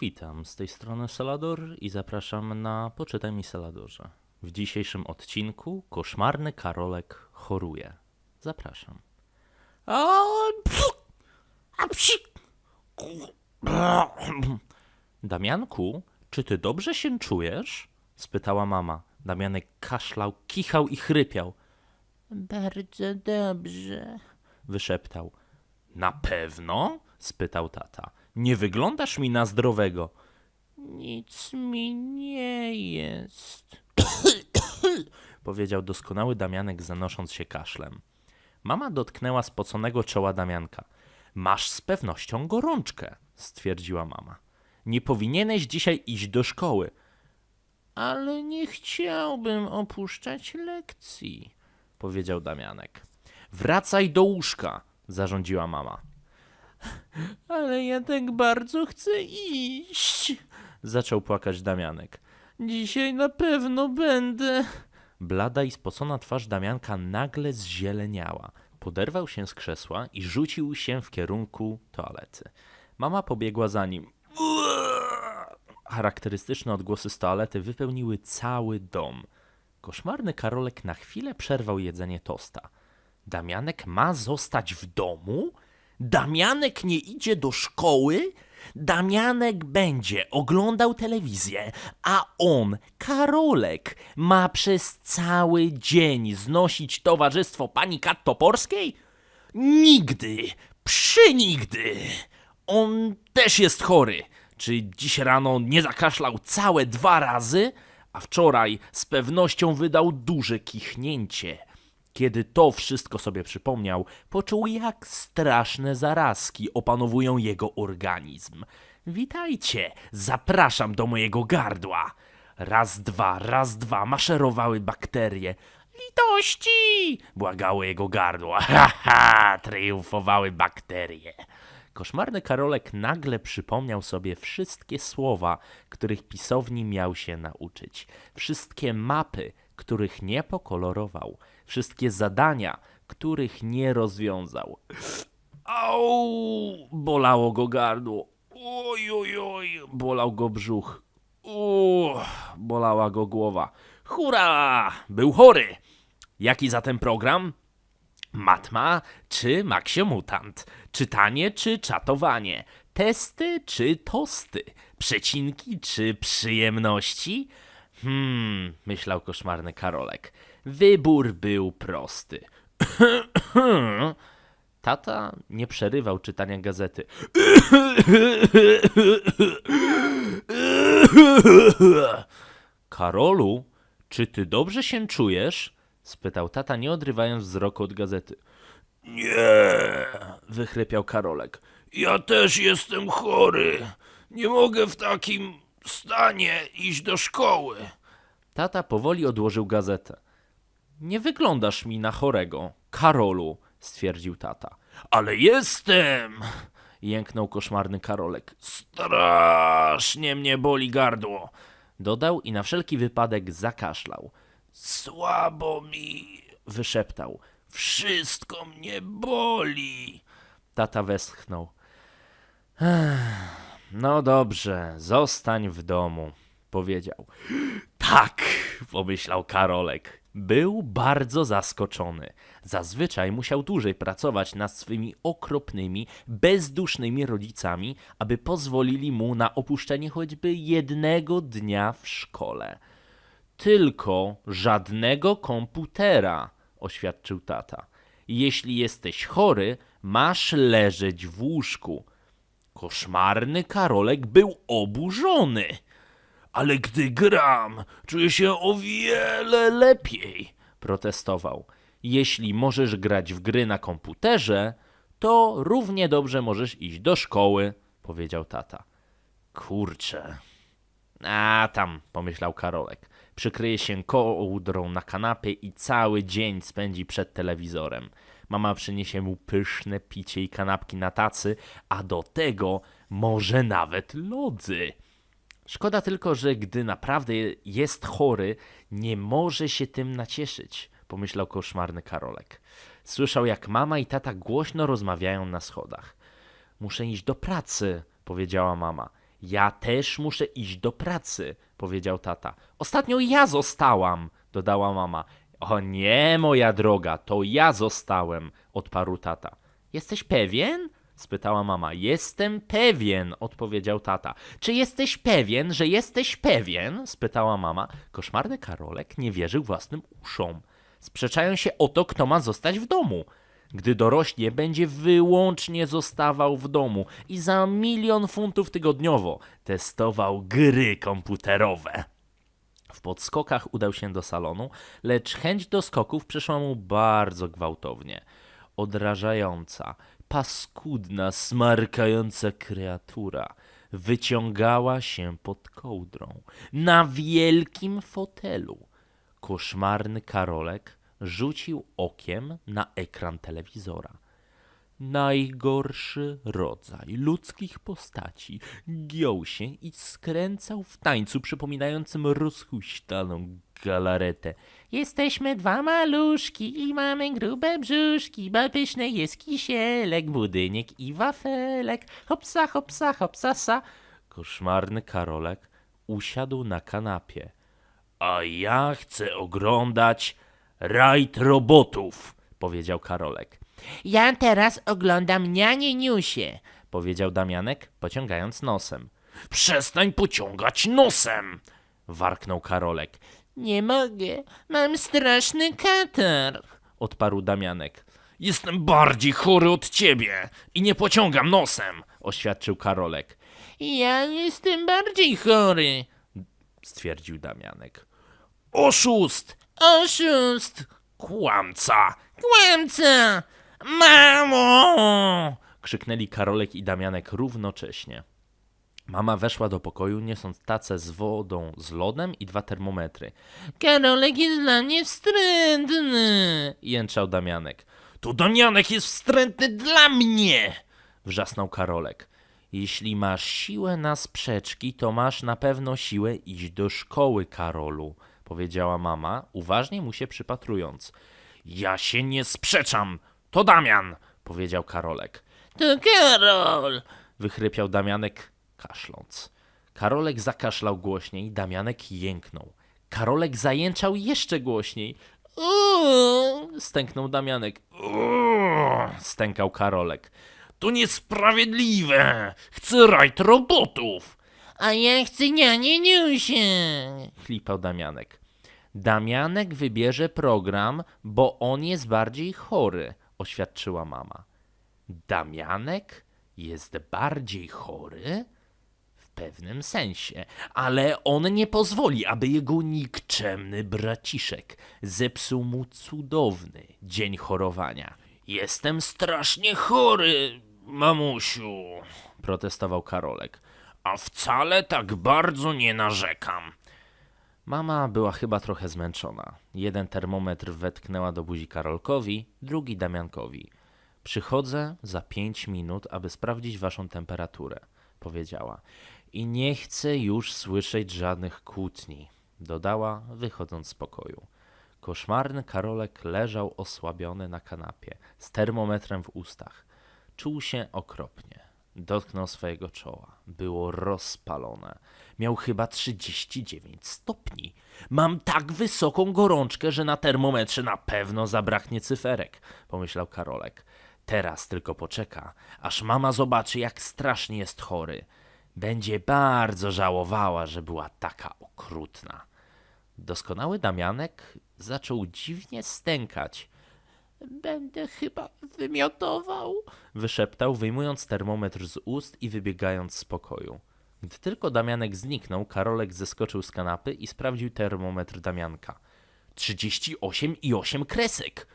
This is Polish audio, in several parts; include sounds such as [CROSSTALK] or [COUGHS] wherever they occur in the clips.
Witam, z tej strony Salador i zapraszam na Poczytaj mi Saladorze. W dzisiejszym odcinku koszmarny Karolek choruje. Zapraszam. [CLEARS THROAT] Damianku, czy ty dobrze się czujesz? spytała mama. Damianek kaszlał, kichał i chrypiał. Bardzo dobrze, wyszeptał. Na pewno? spytał tata. Nie wyglądasz mi na zdrowego. Nic mi nie jest, [COUGHS] powiedział doskonały Damianek, zanosząc się kaszlem. Mama dotknęła spoconego czoła Damianka. Masz z pewnością gorączkę, stwierdziła mama. Nie powinieneś dzisiaj iść do szkoły. Ale nie chciałbym opuszczać lekcji, powiedział Damianek. Wracaj do łóżka, zarządziła mama. Ale ja tak bardzo chcę iść, zaczął płakać Damianek. Dzisiaj na pewno będę. Blada i spocona twarz Damianka nagle zzieleniała. Poderwał się z krzesła i rzucił się w kierunku toalety. Mama pobiegła za nim. Charakterystyczne odgłosy z toalety wypełniły cały dom. Koszmarny Karolek na chwilę przerwał jedzenie tosta. Damianek ma zostać w domu? Damianek nie idzie do szkoły? Damianek będzie oglądał telewizję, a on, Karolek, ma przez cały dzień znosić towarzystwo pani Kat Toporskiej? Nigdy, przynigdy. On też jest chory. Czy dziś rano nie zakaszlał całe dwa razy? A wczoraj z pewnością wydał duże kichnięcie. Kiedy to wszystko sobie przypomniał, poczuł jak straszne zarazki opanowują jego organizm. Witajcie, zapraszam do mojego gardła. Raz, dwa, raz, dwa maszerowały bakterie. Litości! Błagało jego gardło. [LAUGHS] Ha, ha! Triumfowały bakterie. Koszmarny Karolek nagle przypomniał sobie wszystkie słowa, których pisowni miał się nauczyć, wszystkie mapy, których nie pokolorował, wszystkie zadania, których nie rozwiązał. Au! Bolało go gardło. Oj, oj, oj! Bolał go brzuch. Uuu, bolała go głowa. Hurra! Był chory! Jaki zatem program? Matma czy Mutant? Czytanie czy czatowanie? Testy czy tosty? Przecinki czy przyjemności? Hmm, myślał koszmarny Karolek. Wybór był prosty. [COUGHS] Tata nie przerywał czytania gazety. [COUGHS] Karolu, czy ty dobrze się czujesz? spytał tata, nie odrywając wzroku od gazety. Nie, wychrypiał Karolek. Ja też jestem chory. Nie mogę w takim stanie iść do szkoły. Tata powoli odłożył gazetę. Nie wyglądasz mi na chorego, Karolu, stwierdził tata. Ale jestem! jęknął koszmarny Karolek. Strasznie mnie boli gardło. Dodał i na wszelki wypadek zakaszlał. Słabo mi, wyszeptał. Wszystko mnie boli. Tata westchnął. No dobrze, zostań w domu, powiedział. Tak, pomyślał Karolek. Był bardzo zaskoczony. Zazwyczaj musiał dłużej pracować nad swymi okropnymi, bezdusznymi rodzicami, aby pozwolili mu na opuszczenie choćby jednego dnia w szkole. Tylko żadnego komputera, oświadczył tata. Jeśli jesteś chory, masz leżeć w łóżku. Koszmarny Karolek był oburzony. Ale gdy gram, czuję się o wiele lepiej, protestował. Jeśli możesz grać w gry na komputerze, to równie dobrze możesz iść do szkoły, powiedział tata. Kurczę. A tam, pomyślał Karolek. Przykryje się kołdrą na kanapie i cały dzień spędzi przed telewizorem. Mama przyniesie mu pyszne picie i kanapki na tacy, a do tego może nawet lodzy. Szkoda tylko, że gdy naprawdę jest chory, nie może się tym nacieszyć, pomyślał koszmarny Karolek. Słyszał, jak mama i tata głośno rozmawiają na schodach. Muszę iść do pracy, powiedziała mama. Ja też muszę iść do pracy, powiedział tata. Ostatnio ja zostałam, dodała mama. O nie, moja droga, to ja zostałem, odparł tata. Jesteś pewien? Spytała mama. Jestem pewien, odpowiedział tata. Czy jesteś pewien, że jesteś pewien? spytała mama. Koszmarny Karolek nie wierzył własnym uszom. Sprzeczają się o to, kto ma zostać w domu. Gdy dorośnie, będzie wyłącznie zostawał w domu i za milion funtów tygodniowo testował gry komputerowe. W podskokach udał się do salonu, lecz chęć do skoków przyszła mu bardzo gwałtownie. Odrażająca, paskudna, smarkająca kreatura wyciągała się pod kołdrą na wielkim fotelu. Koszmarny Karolek rzucił okiem na ekran telewizora. Najgorszy rodzaj ludzkich postaci giął się i skręcał w tańcu przypominającym rozhuśtaną galaretę. Jesteśmy dwa maluszki i mamy grube brzuszki, bo pyszny jest kisielek, budynek i wafelek. Hopsa, hopsa, hopsa, sa. Koszmarny Karolek usiadł na kanapie. A ja chcę oglądać rajd robotów, powiedział Karolek. Ja teraz oglądam Nianie Niusie, powiedział Damianek, pociągając nosem. Przestań pociągać nosem, warknął Karolek. Nie mogę, mam straszny katar, odparł Damianek. Jestem bardziej chory od ciebie i nie pociągam nosem, oświadczył Karolek. Ja jestem bardziej chory, stwierdził Damianek. Oszust! Oszust! Kłamca! Kłamca! Mamo! krzyknęli Karolek i Damianek równocześnie. Mama weszła do pokoju, niosąc tacę z wodą, z lodem i dwa termometry. Karolek jest dla mnie wstrętny! jęczał Damianek. To Damianek jest wstrętny dla mnie! wrzasnął Karolek. Jeśli masz siłę na sprzeczki, to masz na pewno siłę iść do szkoły, Karolu, powiedziała mama, uważnie mu się przypatrując. Ja się nie sprzeczam! To Damian! powiedział Karolek. To Karol! wychrypiał Damianek, kaszląc. Karolek zakaszlał głośniej, Damianek jęknął. Karolek zajęczał jeszcze głośniej. Uuu, stęknął Damianek. Uuu, stękał Karolek. To niesprawiedliwe! Chcę rajd robotów! A ja chcę nianie niusie! chlipał Damianek. Damianek wybierze program, bo on jest bardziej chory, oświadczyła mama. Damianek jest bardziej chory? Pewnym sensie, ale on nie pozwoli, aby jego nikczemny braciszek zepsuł mu cudowny dzień chorowania. Jestem strasznie chory, mamusiu, protestował Karolek. A wcale tak bardzo nie narzekam. Mama była chyba trochę zmęczona. Jeden termometr wetknęła do buzi Karolkowi, drugi Damiankowi. Przychodzę za pięć minut, aby sprawdzić waszą temperaturę, powiedziała. I nie chcę już słyszeć żadnych kłótni, dodała, wychodząc z pokoju. Koszmarny Karolek leżał osłabiony na kanapie, z termometrem w ustach. Czuł się okropnie. Dotknął swojego czoła. Było rozpalone. Miał chyba 39 stopni. Mam tak wysoką gorączkę, że na termometrze na pewno zabraknie cyferek, pomyślał Karolek. Teraz tylko poczeka, aż mama zobaczy, jak strasznie jest chory. Będzie bardzo żałowała, że była taka okrutna. Doskonały Damianek zaczął dziwnie stękać. Będę chyba wymiotował, wyszeptał, wyjmując termometr z ust i wybiegając z pokoju. Gdy tylko Damianek zniknął, Karolek zeskoczył z kanapy i sprawdził termometr Damianka. 38 i 8 kresek.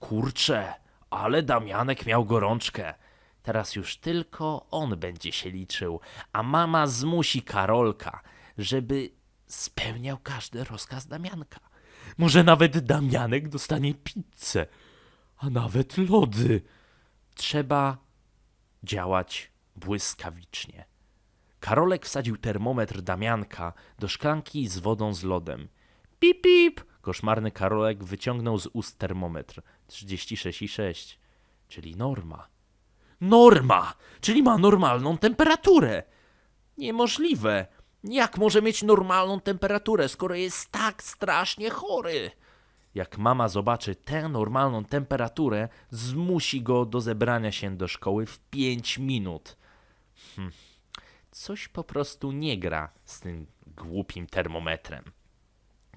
Kurcze, ale Damianek miał gorączkę. Teraz już tylko on będzie się liczył, a mama zmusi Karolka, żeby spełniał każdy rozkaz Damianka. Może nawet Damianek dostanie pizzę, a nawet lody. Trzeba działać błyskawicznie. Karolek wsadził termometr Damianka do szklanki z wodą z lodem. Pip, pip! Koszmarny Karolek wyciągnął z ust termometr. 36,6, czyli norma. Norma! Czyli ma normalną temperaturę! Niemożliwe. Jak może mieć normalną temperaturę, skoro jest tak strasznie chory? Jak mama zobaczy tę normalną temperaturę, zmusi go do zebrania się do szkoły w 5 minut. Hm. Coś po prostu nie gra z tym głupim termometrem.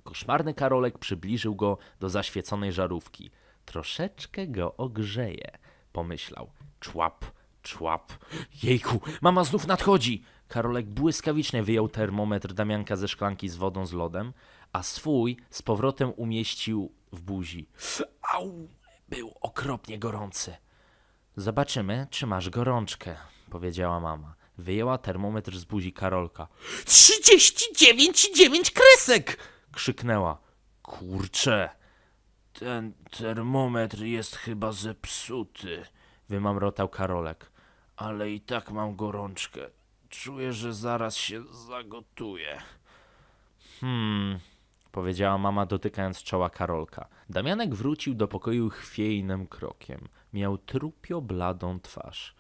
Koszmarny Karolek przybliżył go do zaświeconej żarówki. Troszeczkę go ogrzeje, pomyślał. Człap, człap. Jejku, mama znów nadchodzi! Karolek błyskawicznie wyjął termometr Damianka ze szklanki z wodą z lodem, a swój z powrotem umieścił w buzi. Au! Był okropnie gorący. Zobaczymy, czy masz gorączkę, powiedziała mama. Wyjęła termometr z buzi Karolka. Trzydzieści dziewięć dziewięć kresek! krzyknęła. Kurczę, ten termometr jest chyba zepsuty, wymamrotał Karolek. Ale i tak mam gorączkę. Czuję, że zaraz się zagotuję. Hmm, powiedziała mama, dotykając czoła Karolka. Damianek wrócił do pokoju chwiejnym krokiem. Miał trupio bladą twarz.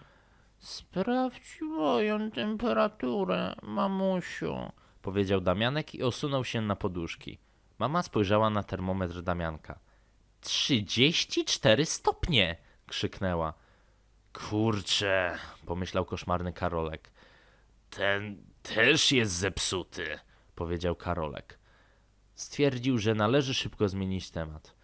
Sprawdź moją temperaturę, mamusiu, powiedział Damianek i osunął się na poduszki. Mama spojrzała na termometr Damianka. Trzydzieści cztery stopnie! krzyknęła. Kurczę, pomyślał koszmarny Karolek. Ten też jest zepsuty, powiedział Karolek. Stwierdził, że należy szybko zmienić temat.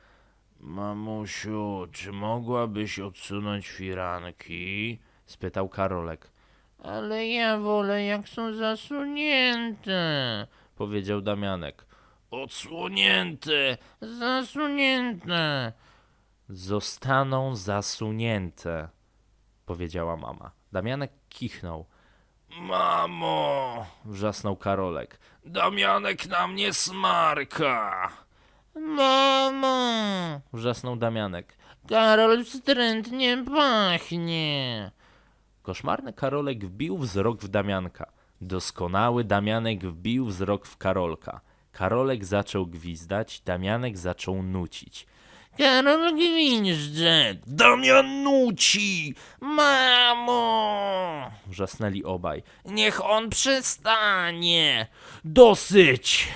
Mamusiu, czy mogłabyś odsunąć firanki? spytał Karolek. Ale ja wolę, jak są zasunięte, powiedział Damianek. Odsłonięte, zasunięte. Zostaną zasunięte, powiedziała mama. Damianek kichnął. Mamo! wrzasnął Karolek. Damianek na mnie smarka! Mamo! wrzasnął Damianek. Karol wstrętnie pachnie. Koszmarny Karolek wbił wzrok w Damianka. Doskonały Damianek wbił wzrok w Karolka. Karolek zaczął gwizdać, Damianek zaczął nucić. Karol gwinżdże! Damian nuci! Mamo! Wrzasnęli obaj. Niech on przestanie! Dosyć!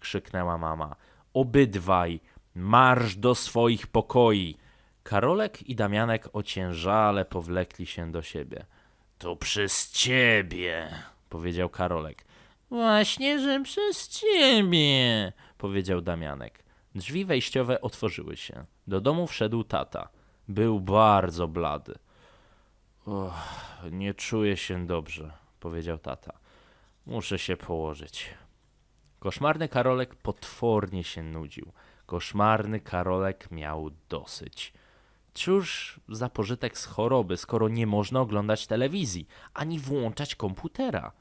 krzyknęła mama. Obydwaj, marsz do swoich pokoi! Karolek i Damianek ociężale powlekli się do siebie. To przez ciebie, powiedział Karolek. Właśnie, że przez ciebie, powiedział Damianek. Drzwi wejściowe otworzyły się. Do domu wszedł tata. Był bardzo blady. Nie czuję się dobrze, powiedział tata. Muszę się położyć. Koszmarny Karolek potwornie się nudził. Koszmarny Karolek miał dosyć. Cóż za pożytek z choroby, skoro nie można oglądać telewizji, ani włączać komputera.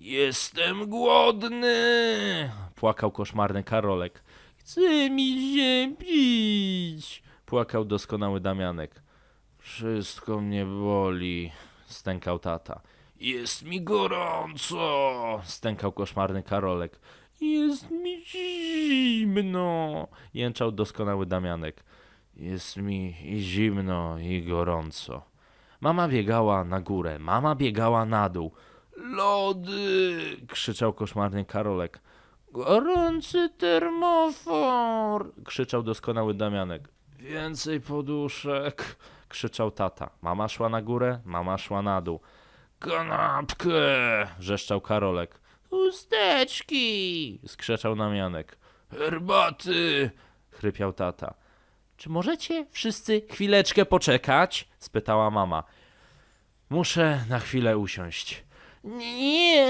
Jestem głodny! Płakał koszmarny Karolek. Chce mi się pić! Płakał doskonały Damianek. Wszystko mnie boli, stękał tata. Jest mi gorąco, stękał koszmarny Karolek. Jest mi zimno, jęczał doskonały Damianek. Jest mi i zimno, i gorąco. Mama biegała na górę, mama biegała na dół. Lody! krzyczał koszmarny Karolek. Gorący termofor! krzyczał doskonały Damianek. Więcej poduszek! krzyczał tata. Mama szła na górę, mama szła na dół. Kanapkę! wrzeszczał Karolek. Chusteczki! skrzeczał Damianek. Herbaty! chrypiał tata. Czy możecie wszyscy chwileczkę poczekać? spytała mama. Muszę na chwilę usiąść. Nie!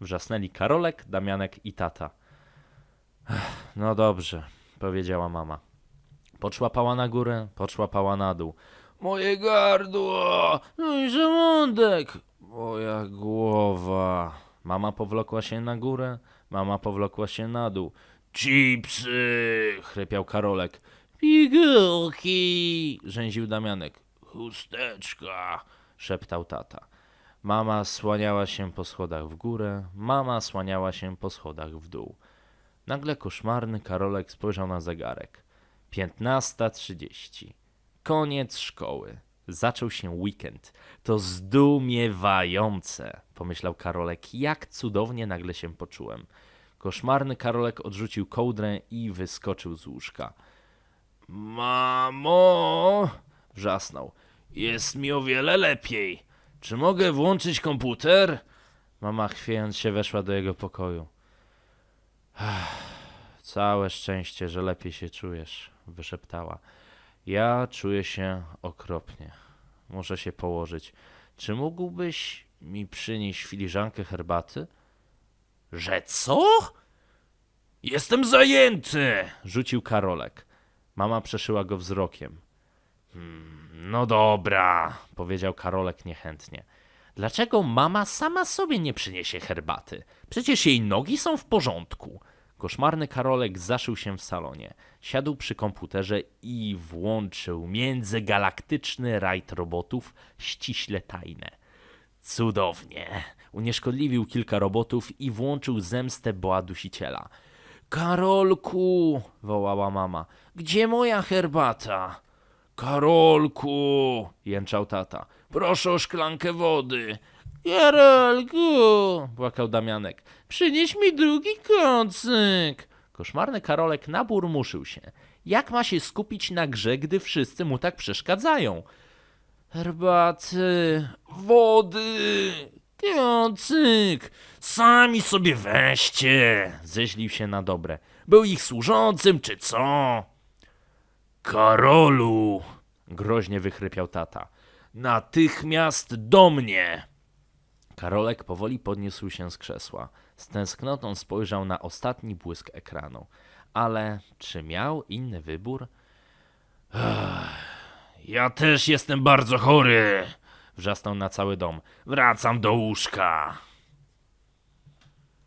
Wrzasnęli Karolek, Damianek i tata. No dobrze, powiedziała mama. Poczłapała na górę, poczłapała na dół. Moje gardło! No i żołądek! Moja głowa. Mama powlokła się na górę, mama powlokła się na dół. Chipsy! chrypiał Karolek. Pigułki! rzęził Damianek. Chusteczka! szeptał tata. Mama słaniała się po schodach w górę, mama słaniała się po schodach w dół. Nagle koszmarny Karolek spojrzał na zegarek. Piętnasta trzydzieści. Koniec szkoły. Zaczął się weekend. To zdumiewające, pomyślał Karolek, jak cudownie nagle się poczułem. Koszmarny Karolek odrzucił kołdrę i wyskoczył z łóżka. Mamo! wrzasnął. Jest mi o wiele lepiej. Czy mogę włączyć komputer? Mama chwiejąc się weszła do jego pokoju. Całe szczęście, że lepiej się czujesz, wyszeptała. Ja czuję się okropnie. Muszę się położyć. Czy mógłbyś mi przynieść filiżankę herbaty? Że co? Jestem zajęty! rzucił Karolek. Mama przeszyła go wzrokiem. Hmm, no dobra, powiedział Karolek niechętnie. Dlaczego mama sama sobie nie przyniesie herbaty? Przecież jej nogi są w porządku. Koszmarny Karolek zaszył się w salonie. Siadł przy komputerze i włączył międzygalaktyczny rajd robotów ściśle tajne. Cudownie. Unieszkodliwił kilka robotów i włączył zemstę boa dusiciela. Karolku, wołała mama, gdzie moja herbata? Karolku, jęczał tata, proszę o szklankę wody. Karolku, płakał Damianek, przynieś mi drugi kocyk. Koszmarny Karolek naburmuszył się. Jak ma się skupić na grze, gdy wszyscy mu tak przeszkadzają? Herbaty, wody, kocyk, sami sobie weźcie, zeźlił się na dobre. Był ich służącym, czy co? Karolu, groźnie wychrypiał tata, natychmiast do mnie. Karolek powoli podniósł się z krzesła. Z tęsknotą spojrzał na ostatni błysk ekranu. Ale czy miał inny wybór? Ja też jestem bardzo chory, wrzasnął na cały dom. Wracam do łóżka.